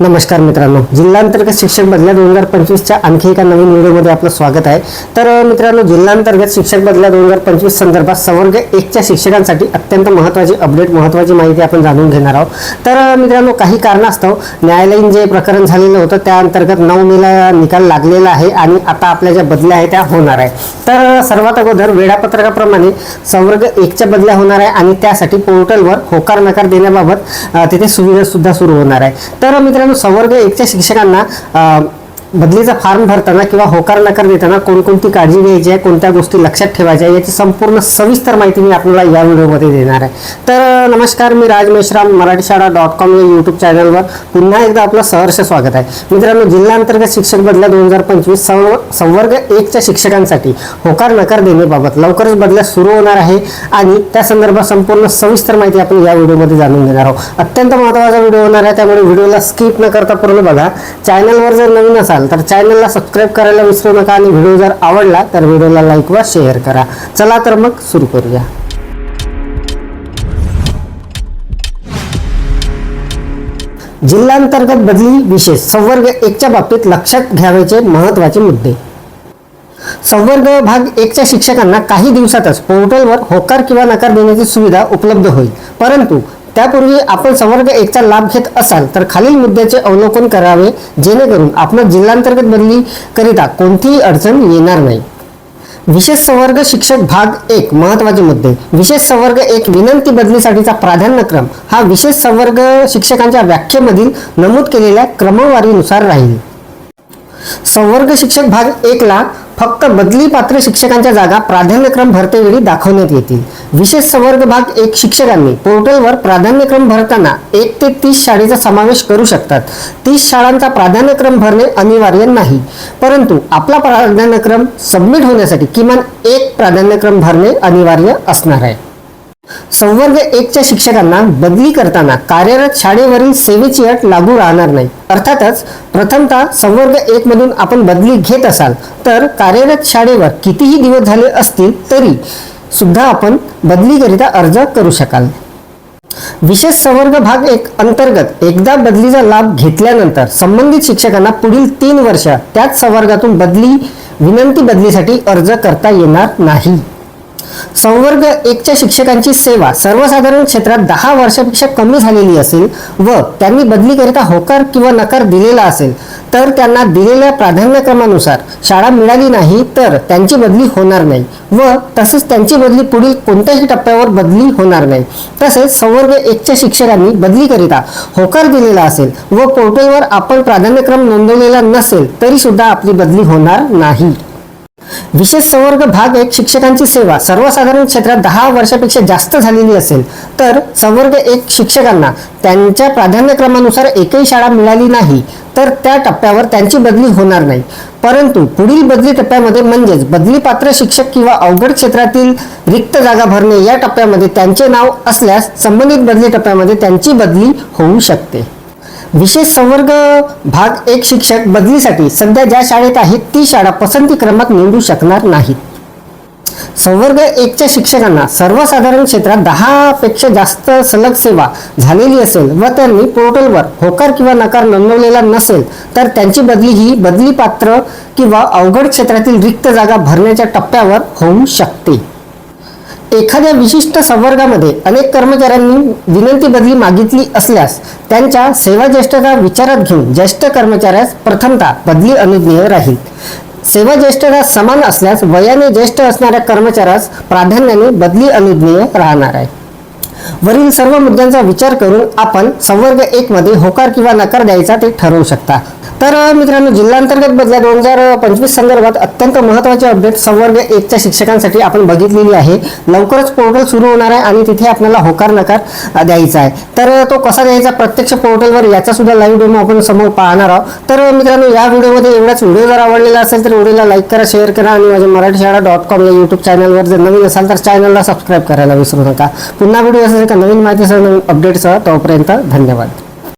नमस्कार मित्रांनो. जिल्हांतर्गत शिक्षक बदल्या दोन हजार पंचवीसच्या आणखी एका नवीन व्हिडिओमध्ये आपलं स्वागत आहे. तर मित्रांनो जिल्हांतर्गत शिक्षक बदल्या दोन हजार पंचवीस संदर्भात संवर्ग एकच्या शिक्षकांसाठी अत्यंत महत्त्वाची अपडेट महत्त्वाची माहिती आपण जाणून घेणार आहोत. तर मित्रांनो काही कारणास्तव न्यायालयीन जे प्रकरण झालेलं होतं त्या अंतर्गत नऊ मेला निकाल लागलेला आहे आणि आता आपल्या ज्या बदल्या आहेत त्या होणार आहे. तर सर्वात अगोदर वेळापत्रकाप्रमाणे संवर्ग एकच्या बदल्या होणार आहे आणि त्यासाठी पोर्टलवर होकार नकार देण्याबाबत तिथे सुविधासुद्धा सुरू होणार आहे. तर मित्रांनो संवर्ग एकच्या शिक्षकांना बदलीचा फॉर्म भरताना किंवा होकार नकार देताना कोणकोणती काळजी घ्यायची आहे कोणत्या गोष्टी लक्षात ठेवायच्या आहे याची संपूर्ण सविस्तर माहिती मी आपल्याला या व्हिडिओमध्ये देणार आहे. तर नमस्कार मी राज मेश्राम मराठी शाळा डॉट कॉम या यूट्यूब चॅनलवर पुन्हा एकदा आपलं सहर्ष स्वागत आहे. मित्रांनो जिल्हांतर्गत शिक्षक बदल्या दोन हजार पंचवीस संवर्ग एकच्या शिक्षकांसाठी होकार नकार देण्याबाबत लवकरच बदल्या सुरू होणार आहे आणि त्या संदर्भात संपूर्ण सविस्तर माहिती आपण या व्हिडिओमध्ये जाणून घेणार आहोत. अत्यंत महत्त्वाचा व्हिडिओ होणार आहे त्यामुळे व्हिडिओला स्किप न करता पूर्ण बघा. चॅनलवर जर नवीन असाल तर चॅनलला सबस्क्राईब करायला विसरू नका आणि व्हिडिओ जर आवडला तर व्हिडिओला लाईक व शेअर करा. चला तर मग सुरू करूया. जिल्हांतर्गत बदली विशेष. संवर्ग एकच्या बाबतीत लक्षात घ्यावायचे महत्त्वाचे मुद्दे. संवर्ग भाग एकच्या शिक्षकांना काही दिवसातच पोर्टलवर होकार किंवा नकार देण्याची सुविधा उपलब्ध होईल. परंतु त्यापूर्वी आपण संवर्ग एकचा लाभ घेत असाल तर खालील मुद्द्याचे अवलोकन करावे जेणेकरून आपण जिल्हांतर्गत बदली करिता कोणतीही अडचण येणार नाही. विशेष संवर्ग शिक्षक भाग एक महत्त्वाचे मुद्दे. विशेष संवर्ग एक विनंती बदलीसाठीचा प्राधान्यक्रम. हा विशेष संवर्ग शिक्षकांच्या व्याख्येमधील नमूद केलेल्या क्रमवारीनुसार राहील. संवर्ग शिक्षक भाग एकला फक्त बदली पात्र शिक्षकांच्या जागा प्राधान्यक्रम भरतेवेळी दाखवण्यात येतील. विशेष संवर्ग भाग एक शिक्षकांनी पोर्टलवर प्राधान्यक्रम भरताना एक ते तीस शाळेचा समावेश करू शकतात. तीस शाळांचा प्राधान्यक्रम भरणे अनिवार्य नाही. परंतु आपला प्राधान्यक्रम सबमिट होण्यासाठी किमान एक प्राधान्यक्रम भरणे अनिवार्य असणार आहे. संवर्ग एकच्या शिक्षकांना बदली करताना कार्यरत शाळेवरील सेवेची अट लागू राहणार नाही. अर्थातच प्रथमतः संवर्ग एक मधून आपण बदली घेत असाल तर कार्यरत शाळेवर कितीही दिवस झाले असतील तरी सुद्धा आपण बदलीकरिता अर्ज करू शकाल. विशेष संवर्ग भाग एक अंतर्गत एकदा बदलीचा लाभ घेतल्यानंतर संबंधित शिक्षकांना पुढील तीन वर्ष त्याच संवर्गातून बदली विनंती बदलीसाठी अर्ज करता येणार नाही. संवर्ग एकच्या शिक्षकांची सेवा सर्वसाधारण क्षेत्रात दहा वर्षापेक्षा कमी झालेली असेल व त्यांनी बदलीकरिता होकार किंवा नकार दिलेला असेल तर त्यांना दिलेल्या प्राधान्यक्रमानुसार शाळा मिळाली नाही तर त्यांची बदली होणार नाही व तसेच त्यांची बदली पुढील कोणत्याही टप्प्यावर बदली होणार नाही. तसेच संवर्ग एकच्या शिक्षकांनी बदलीकरिता होकार दिलेला असेल व पोर्टलवर आपण प्राधान्यक्रम नोंदवलेला नसेल तरी सुद्धा आपली बदली होणार नाही. विशेष संवर्ग भाग एक शिक्षकांची सेवा. सर्वसाधारण क्षेत्रात दहा वर्षापेक्षा जास्त झालेली असेल तर संवर्ग एक शिक्षकांना त्यांच्या प्राधान्यक्रमानुसार एकही शाळा मिळाली नाही तर त्या टप्प्यावर त्यांची बदली होणार नाही. परंतु पुढील बदली टप्प्यामध्ये म्हणजेच बदली पात्र शिक्षक किंवा अवघड क्षेत्रातील रिक्त जागा भरणे या टप्प्यामध्ये त्यांचे नाव असल्यास संबंधित बदली टप्प्यामध्ये त्यांची बदली होऊ शकते. विशेष संवर्ग भाग एक शिक्षक बदलीसाठी सध्या ज्या शाळेत आहेत ती शाळा पसंती क्रमात निवडू शकणार नाहीत. संवर्ग एकच्या शिक्षकांना सर्वसाधारण क्षेत्रात दहापेक्षा जास्त सलग सेवा झालेली असेल व त्यांनी पोर्टलवर होकार किंवा नकार नोंदवलेला नसेल तर त्यांची बदली ही बदली पात्र किंवा अवघड क्षेत्रातील रिक्त जागा भरण्याच्या टप्प्यावर होऊ शकते. एखाद्या विशिष्ट संवर्गामध्ये अनेक कर्मचाऱ्यांनी विनंती बदली मागितली असल्यास त्यांच्या सेवा ज्येष्ठता विचारात घेऊन ज्येष्ठ कर्मचाऱ्यास प्रथमता बदली अनुज्ञेय राहील. सेवा ज्येष्ठता समान असल्यास वयाने ज्येष्ठ असणाऱ्या कर्मचाऱ्यास प्राधान्याने बदली अनुज्ञेय राहणार आहे. वरील सर्व मुद्द्यांचा विचार करून आपण संवर्ग एक मध्ये होकार किंवा नकार द्यायचा ते ठरवू शकता. तर मित्रांनो जिल्हांतर्गत बदल्या दोन हजार पंचवीस संदर्भात अत्यंत महत्त्वाचे अपडेट संवर्ग एकच्या शिक्षकांसाठी आपण बघितलेली आहे. लवकरच पोर्टल सुरू होणार आहे आणि तिथे आपल्याला होकार नकार द्यायचा आहे. तर तो कसा द्यायचा प्रत्यक्ष पोर्टलवर याचा सुद्धा लाईव्ह डेमो आपण समोर पाहणार आहोत. तर मित्रांनो या व्हिडिओमध्ये एवढाच व्हिडिओ जर आवडलेला असेल तर व्हिडिओला लाईक करा शेअर करा आणि माझ्या मराठी शाळा डॉट कॉम या यूट्यूब चॅनलवर जर नवीन असाल तर चॅनलला सबस्क्राईब करायला विसरू नका. पुन्हा व्हिडिओ असेल एका नवीन माहितीसह नवीन अपडेटसह तोपर्यंत धन्यवाद.